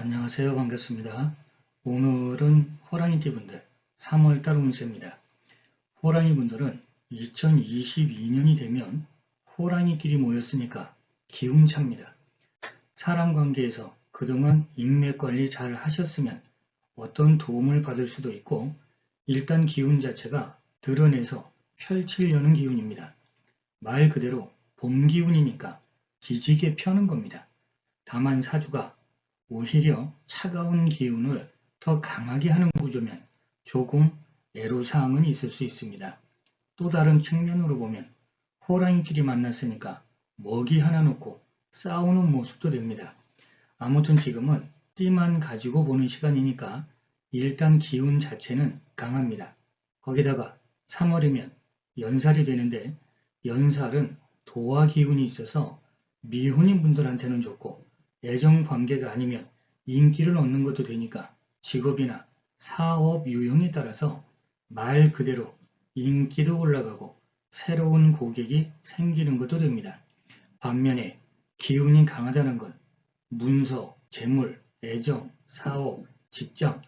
안녕하세요. 반갑습니다. 오늘은 호랑이띠 분들 3월달 운세입니다. 호랑이 분들은 2022년이 되면 호랑이끼리 모였으니까 기운차입니다. 사람 관계에서 그동안 인맥 관리 잘 하셨으면 어떤 도움을 받을 수도 있고 일단 기운 자체가 드러내서 펼치려는 기운입니다. 말 그대로 봄 기운이니까 기지개 펴는 겁니다. 다만 사주가 오히려 차가운 기운을 더 강하게 하는 구조면 조금 애로사항은 있을 수 있습니다. 또 다른 측면으로 보면 호랑이끼리 만났으니까 먹이 하나 놓고 싸우는 모습도 됩니다. 아무튼 지금은 띠만 가지고 보는 시간이니까 일단 기운 자체는 강합니다. 거기다가 3월이면 연살이 되는데 연살은 도화 기운이 있어서 미혼인 분들한테는 좋고 애정 관계가 아니면 인기를 얻는 것도 되니까 직업이나 사업 유형에 따라서 말 그대로 인기도 올라가고 새로운 고객이 생기는 것도 됩니다. 반면에 기운이 강하다는 건 문서, 재물, 애정, 사업, 직장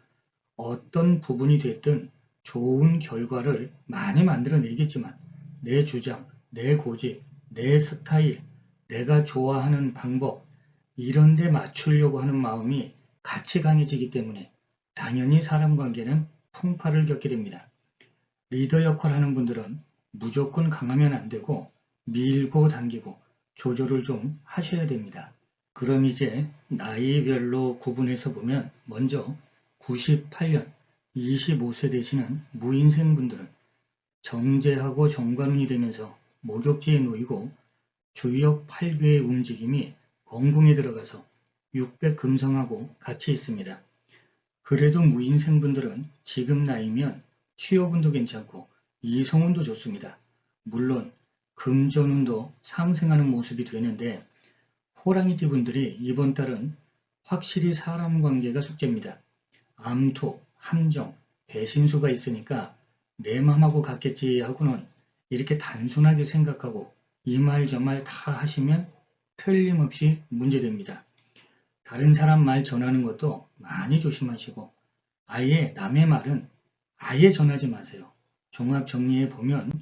어떤 부분이 됐든 좋은 결과를 많이 만들어내겠지만 내 주장, 내 고집, 내 스타일, 내가 좋아하는 방법 이런 데 맞추려고 하는 마음이 같이 강해지기 때문에 당연히 사람 관계는 풍파를 겪게 됩니다. 리더 역할 하는 분들은 무조건 강하면 안 되고 밀고 당기고 조절을 좀 하셔야 됩니다. 그럼 이제 나이별로 구분해서 보면 먼저 98년 25세 되시는 무인생 분들은 정제하고 정관운이 되면서 목욕지에 놓이고 주역 8괴의 움직임이 건궁에 들어가서 600 금성하고 같이 있습니다. 그래도 무인생 분들은 지금 나이면 취업운도 괜찮고 이성운도 좋습니다. 물론 금전운도 상승하는 모습이 되는데 호랑이띠 분들이 이번 달은 확실히 사람 관계가 숙제입니다. 암투, 함정, 배신수가 있으니까 내 맘하고 같겠지 하고는 이렇게 단순하게 생각하고 이 말 저 말 다 하시면 틀림없이 문제됩니다. 다른 사람 말 전하는 것도 많이 조심하시고 아예 남의 말은 아예 전하지 마세요. 종합 정리해 보면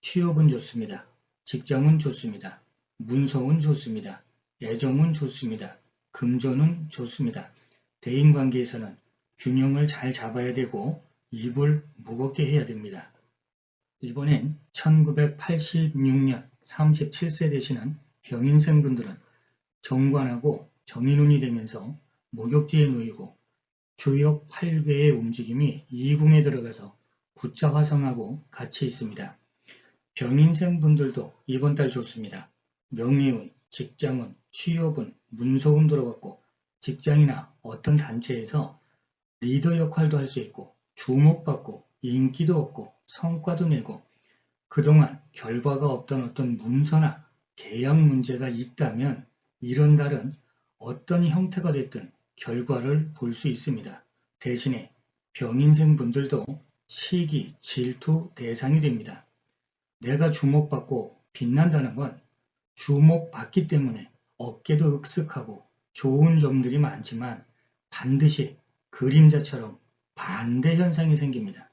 취업은 좋습니다. 직장은 좋습니다. 문서운 좋습니다. 애정은 좋습니다. 금전은 좋습니다. 대인관계에서는 균형을 잘 잡아야 되고 입을 무겁게 해야 됩니다. 이번엔 1986년 37세 되시는 병인생 분들은 정관하고 정인운이 되면서 목욕지에 놓이고 주역 8괴의 움직임이 이궁에 들어가서 구자 화성하고 같이 있습니다. 병인생 분들도 이번 달 좋습니다. 명예운, 직장운, 취업운, 문서운 들어갔고 직장이나 어떤 단체에서 리더 역할도 할 수 있고 주목받고 인기도 얻고 성과도 내고 그동안 결과가 없던 어떤 문서나 계약 문제가 있다면 이런 달은 어떤 형태가 됐든 결과를 볼 수 있습니다. 대신에 병인생 분들도 시기, 질투 대상이 됩니다. 내가 주목받고 빛난다는 건 주목받기 때문에 어깨도 윽쓱하고 좋은 점들이 많지만 반드시 그림자처럼 반대 현상이 생깁니다.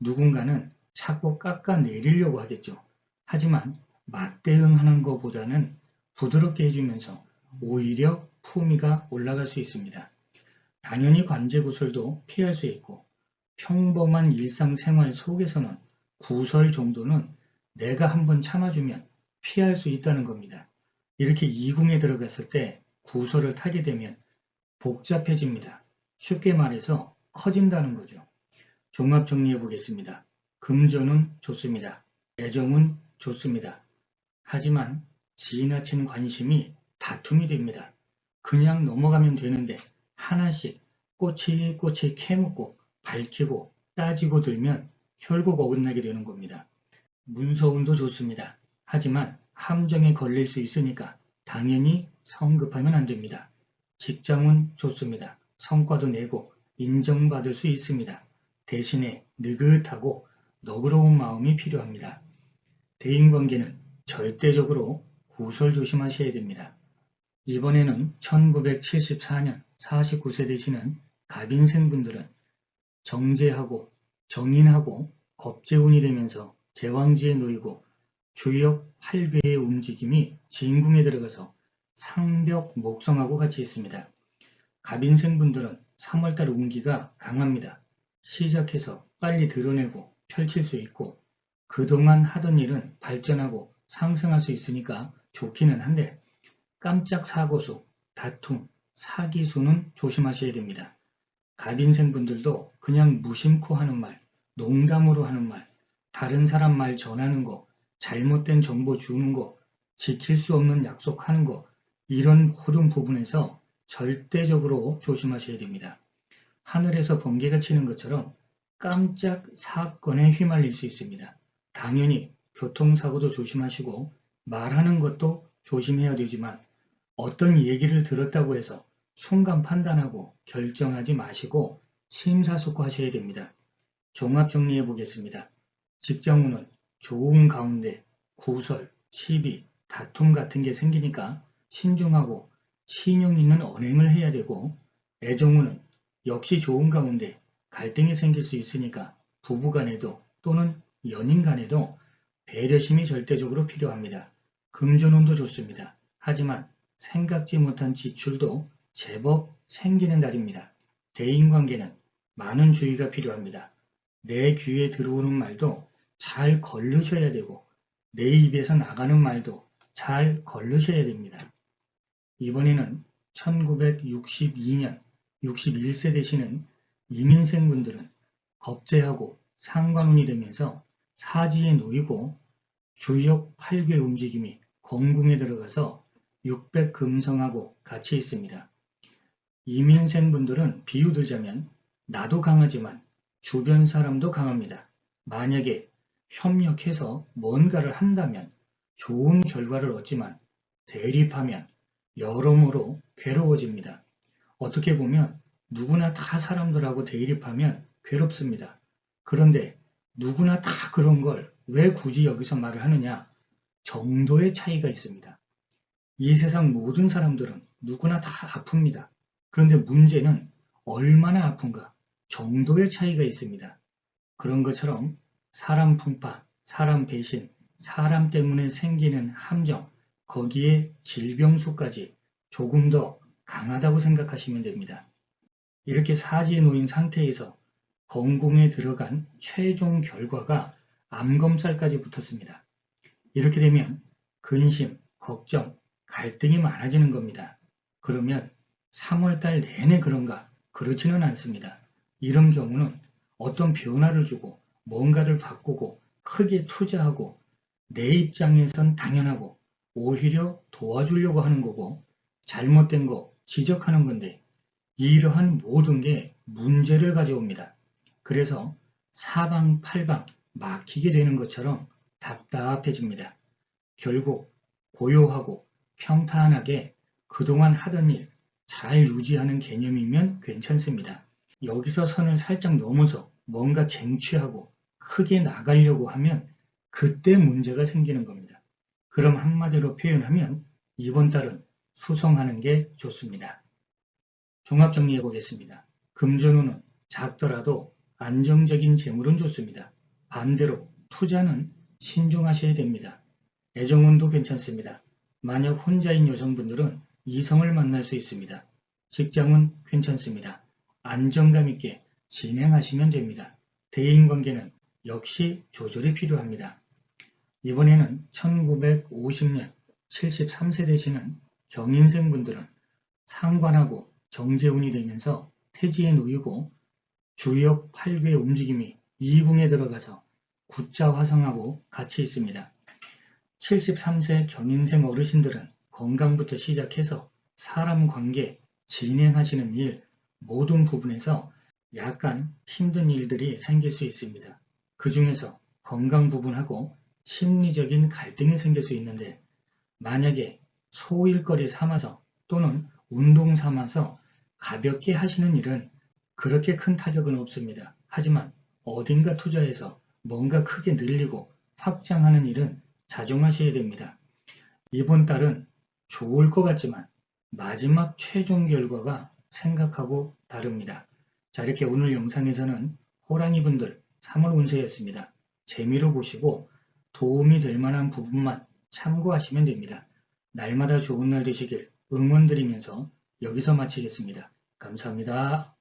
누군가는 자꾸 깎아내리려고 하겠죠. 하지만 맞대응하는 것보다는 부드럽게 해주면서 오히려 품위가 올라갈 수 있습니다. 당연히 관제 구설도 피할 수 있고 평범한 일상생활 속에서는 구설 정도는 내가 한번 참아주면 피할 수 있다는 겁니다. 이렇게 이궁에 들어갔을 때 구설을 타게 되면 복잡해집니다. 쉽게 말해서 커진다는 거죠. 종합 정리해 보겠습니다. 금전은 좋습니다. 애정은 좋습니다. 하지만 지나친 관심이 다툼이 됩니다. 그냥 넘어가면 되는데 하나씩 꼬치꼬치 캐묻고 밝히고 따지고 들면 결국 어긋나게 되는 겁니다. 문서운도 좋습니다. 하지만 함정에 걸릴 수 있으니까 당연히 성급하면 안 됩니다. 직장은 좋습니다. 성과도 내고 인정받을 수 있습니다. 대신에 느긋하고 너그러운 마음이 필요합니다. 대인관계는 절대적으로 구설 조심하셔야 됩니다. 이번에는 1974년 49세 되시는 갑인생 분들은 정제하고 정인하고 겁재운이 되면서 제왕지에 놓이고 주역 8괴의 움직임이 진궁에 들어가서 상벽 목성하고 같이 있습니다. 갑인생 분들은 3월달 운기가 강합니다. 시작해서 빨리 드러내고 펼칠 수 있고 그동안 하던 일은 발전하고 상승할 수 있으니까 좋기는 한데 깜짝 사고수, 다툼, 사기 수는 조심하셔야 됩니다. 갑인생 분들도 그냥 무심코 하는 말, 농담으로 하는 말, 다른 사람 말 전하는 거, 잘못된 정보 주는 거, 지킬 수 없는 약속하는 거, 이런 모든 부분에서 절대적으로 조심하셔야 됩니다. 하늘에서 번개가 치는 것처럼 깜짝 사건에 휘말릴 수 있습니다. 당연히 교통사고도 조심하시고 말하는 것도 조심해야 되지만 어떤 얘기를 들었다고 해서 순간 판단하고 결정하지 마시고 심사숙고하셔야 됩니다. 종합 정리해 보겠습니다. 직장운은 좋은 가운데 구설, 시비, 다툼 같은 게 생기니까 신중하고 신용 있는 언행을 해야 되고 애정운은 역시 좋은 가운데 갈등이 생길 수 있으니까 부부 간에도 또는 연인 간에도 배려심이 절대적으로 필요합니다. 금전운도 좋습니다. 하지만 생각지 못한 지출도 제법 생기는 달입니다. 대인관계는 많은 주의가 필요합니다. 내 귀에 들어오는 말도 잘 걸르셔야 되고 내 입에서 나가는 말도 잘 걸르셔야 됩니다. 이번에는 1962년 61세 되시는 이민생분들은 겁재하고 상관운이 되면서 사지에 놓이고 주역 8개 움직임이 건궁에 들어가서 600 금성하고 같이 있습니다. 이민생분들은 비유 들자면 나도 강하지만 주변 사람도 강합니다. 만약에 협력해서 뭔가를 한다면 좋은 결과를 얻지만 대립하면 여러모로 괴로워집니다. 어떻게 보면 누구나 다 사람들하고 대립하면 괴롭습니다. 그런데 누구나 다 그런 걸 왜 굳이 여기서 말을 하느냐? 정도의 차이가 있습니다. 이 세상 모든 사람들은 누구나 다 아픕니다. 그런데 문제는 얼마나 아픈가? 정도의 차이가 있습니다. 그런 것처럼 사람 풍파, 사람 배신, 사람 때문에 생기는 함정, 거기에 질병수까지 조금 더 강하다고 생각하시면 됩니다. 이렇게 사지에 놓인 상태에서 건궁에 들어간 최종 결과가 암검살까지 붙었습니다. 이렇게 되면 근심, 걱정, 갈등이 많아지는 겁니다. 그러면 3월달 내내 그런가? 그렇지는 않습니다. 이런 경우는 어떤 변화를 주고 뭔가를 바꾸고 크게 투자하고 내 입장에선 당연하고 오히려 도와주려고 하는 거고 잘못된 거 지적하는 건데 이러한 모든 게 문제를 가져옵니다. 그래서 사방팔방 막히게 되는 것처럼 답답해집니다. 결국 고요하고 평탄하게 그동안 하던 일 잘 유지하는 개념이면 괜찮습니다. 여기서 선을 살짝 넘어서 뭔가 쟁취하고 크게 나가려고 하면 그때 문제가 생기는 겁니다. 그럼 한마디로 표현하면 이번 달은 수성하는 게 좋습니다. 종합 정리해 보겠습니다. 금전운은 작더라도 안정적인 재물은 좋습니다. 반대로 투자는 신중하셔야 됩니다. 애정운도 괜찮습니다. 만약 혼자인 여성분들은 이성을 만날 수 있습니다. 직장은 괜찮습니다. 안정감 있게 진행하시면 됩니다. 대인관계는 역시 조절이 필요합니다. 이번에는 1950년 73세 되시는 경인생분들은 상관하고 정제운이 되면서 태지에 놓이고 주역 8괴 움직임이 이궁에 들어가서 구자 화성하고 같이 있습니다. 73세 경인생 어르신들은 건강부터 시작해서 사람 관계, 진행하시는 일 모든 부분에서 약간 힘든 일들이 생길 수 있습니다. 그 중에서 건강 부분하고 심리적인 갈등이 생길 수 있는데 만약에 소일거리 삼아서 또는 운동 삼아서 가볍게 하시는 일은 그렇게 큰 타격은 없습니다. 하지만 어딘가 투자해서 뭔가 크게 늘리고 확장하는 일은 자중하셔야 됩니다. 이번 달은 좋을 것 같지만 마지막 최종 결과가 생각하고 다릅니다. 자, 이렇게 오늘 영상에서는 호랑이 분들 3월 운세였습니다. 재미로 보시고 도움이 될 만한 부분만 참고하시면 됩니다. 날마다 좋은 날 되시길 응원드리면서 여기서 마치겠습니다. 감사합니다.